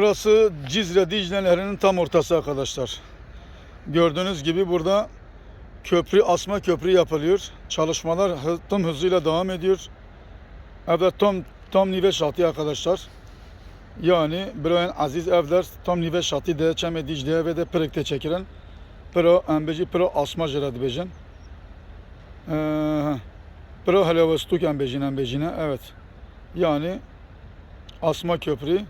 Burası Cizre Dicle tam ortası arkadaşlar. Gördüğünüz gibi burada köprü asma köprü yapılıyor. Çalışmalar tüm hızıyla devam ediyor. Evet tam tam nive şartı arkadaşlar. Yani Broen Aziz Evler tam nive şartı de çeme Dicle ve de Pırık'ta çekilen Pro embeci pro asma jeradı bejin. Ee, pro helevestuk embecin embecine evet. Yani asma köprü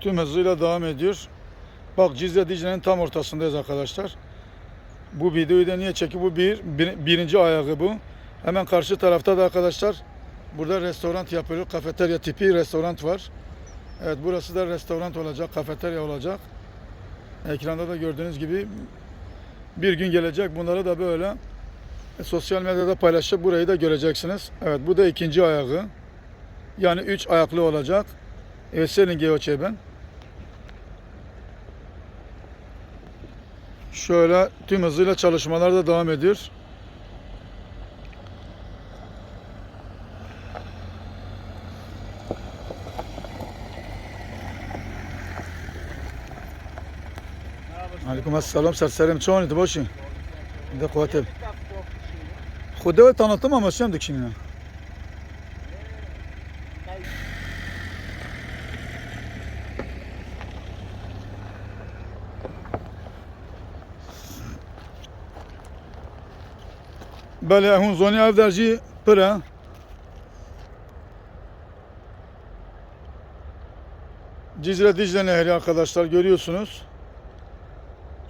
tüm hızıyla devam ediyor. Bak Cizre Dicle'nin tam ortasındayız arkadaşlar. Bu videoyu da niye çekiyor? Bu bir, bir- birinci ayağı bu. Hemen karşı tarafta da arkadaşlar burada restoran yapılıyor. Kafeterya tipi restoran var. Evet burası da restoran olacak, kafeterya olacak. Ekranda da gördüğünüz gibi bir gün gelecek. Bunları da böyle e, sosyal medyada paylaşıp burayı da göreceksiniz. Evet bu da ikinci ayağı. Yani üç ayaklı olacak. Evet senin geoçeben. Şöyle tüm hızıyla çalışmalar da devam ediyor. Aleyküm selam serserim çoğunlukla boşu. Bir de kuvvet Xuda tanıtım ama sen dikşinine. Bele hun zoni ev derci pıra. Cizre Dicle Nehri arkadaşlar görüyorsunuz.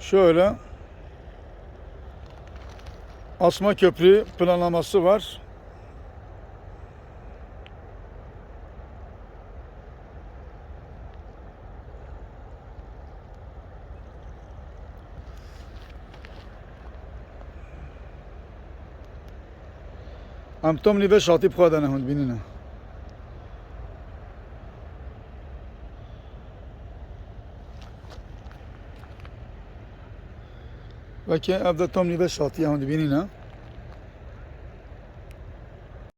Şöyle asma köprü planlaması var. ام تم نوی شاطی بخواه دنه هند بینینه که افده تم نوی شاطی هند بینینه